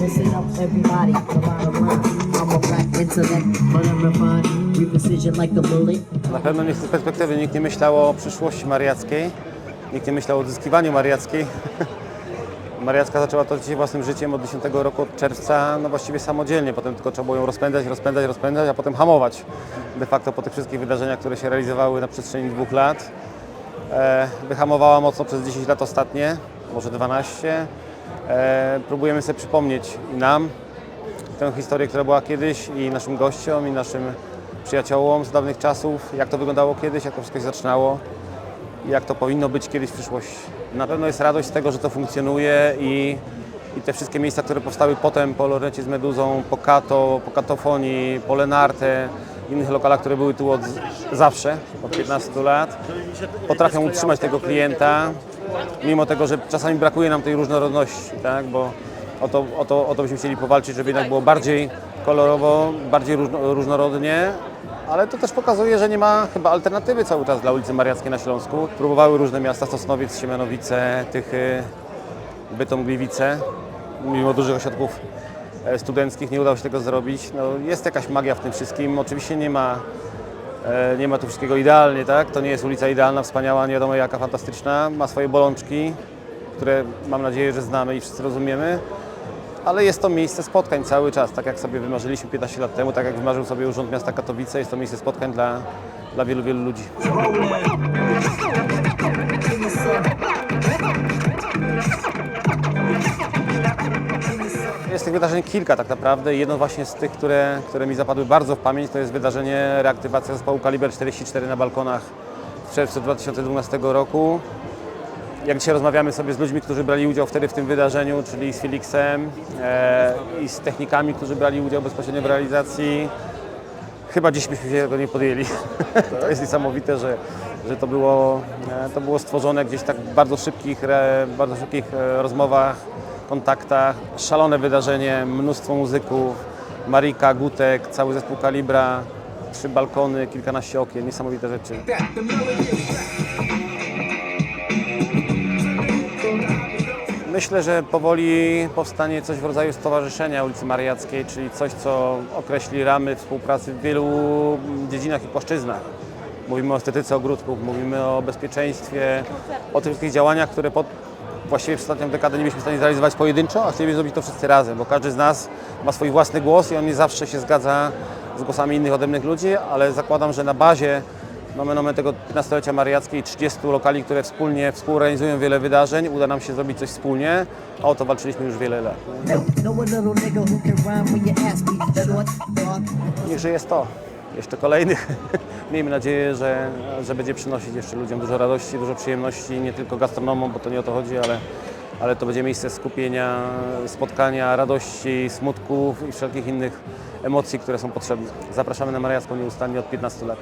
Listen up, everybody. The bottom line. I'm a black intellect, but I'm refined. Na pewno nie z tej perspektywy nikt nie myślał o przyszłości mariackiej, nikt nie myślał o odzyskiwaniu mariackiej. Mariacka zaczęła to życie własnym życiem od 10 roku, od czerwca, no właściwie samodzielnie. Potem tylko trzeba było ją rozpędzać, rozpędzać, rozpędzać, a potem hamować. De facto po tych wszystkich wydarzeniach, które się realizowały na przestrzeni dwóch lat. E, wyhamowała mocno przez 10 lat ostatnie, może 12. E, próbujemy sobie przypomnieć i nam tę historię, która była kiedyś i naszym gościom, i naszym przyjaciołom z dawnych czasów, jak to wyglądało kiedyś, jak to wszystko się zaczynało i jak to powinno być kiedyś w przyszłości. Na pewno jest radość z tego, że to funkcjonuje i, i te wszystkie miejsca, które powstały potem po Lornecie z Meduzą, po Kato, po Katofonii, po Lenarte, innych lokalach, które były tu od zawsze, od 15 lat, potrafią utrzymać tego klienta, mimo tego, że czasami brakuje nam tej różnorodności, tak? bo o to, o, to, o to byśmy chcieli powalczyć, żeby jednak było bardziej kolorowo, bardziej różno, różnorodnie, ale to też pokazuje, że nie ma chyba alternatywy cały czas dla ulicy Mariackiej na Śląsku. Próbowały różne miasta, Sosnowiec, Siemianowice, Tychy, Bytom, Gliwice, mimo dużych ośrodków e, studenckich nie udało się tego zrobić. No, jest jakaś magia w tym wszystkim. Oczywiście nie ma, nie ma tu wszystkiego idealnie, tak? To nie jest ulica idealna, wspaniała, nie wiadomo jaka fantastyczna. Ma swoje bolączki, które mam nadzieję, że znamy i wszyscy rozumiemy. Ale jest to miejsce spotkań cały czas, tak jak sobie wymarzyliśmy 15 lat temu, tak jak wymarzył sobie Urząd Miasta Katowice, jest to miejsce spotkań dla, dla wielu, wielu ludzi. Wydarzeń kilka tak naprawdę. Jedno właśnie z tych, które, które mi zapadły bardzo w pamięć, to jest wydarzenie reaktywacja zespołu Kaliber 44 na balkonach w czerwcu 2012 roku. Jak dzisiaj rozmawiamy sobie z ludźmi, którzy brali udział wtedy w tym wydarzeniu, czyli z Felixem e, i z technikami, którzy brali udział bezpośrednio w realizacji, chyba dziś byśmy się tego nie podjęli. to jest niesamowite, że, że to, było, e, to było stworzone gdzieś tak w bardzo szybkich, bardzo szybkich e, rozmowach, kontaktach. Szalone wydarzenie, mnóstwo muzyków, Marika, Gutek, cały zespół Kalibra, trzy balkony, kilkanaście okien, niesamowite rzeczy. Myślę, że powoli powstanie coś w rodzaju stowarzyszenia ulicy Mariackiej, czyli coś, co określi ramy współpracy w wielu dziedzinach i płaszczyznach. Mówimy o estetyce ogródków, mówimy o bezpieczeństwie, o tych wszystkich działaniach, które pod, właściwie w ostatnią dekadę nie byliśmy w stanie zrealizować pojedynczo, a chcielibyśmy zrobić to wszyscy razem, bo każdy z nas ma swój własny głos i on nie zawsze się zgadza z głosami innych odemnych ludzi, ale zakładam, że na bazie nomen omen tego 15-lecia mariackiej 30 lokali, które wspólnie współorganizują wiele wydarzeń, uda nam się zrobić coś wspólnie, a o to walczyliśmy już wiele lat. Niech żyje 100, jeszcze kolejnych. Miejmy nadzieję, że, że będzie przynosić jeszcze ludziom dużo radości, dużo przyjemności, nie tylko gastronomom, bo to nie o to chodzi, ale, ale to będzie miejsce skupienia, spotkania, radości, smutków i wszelkich innych emocji, które są potrzebne. Zapraszamy na Mariacką nieustannie od 15 lat.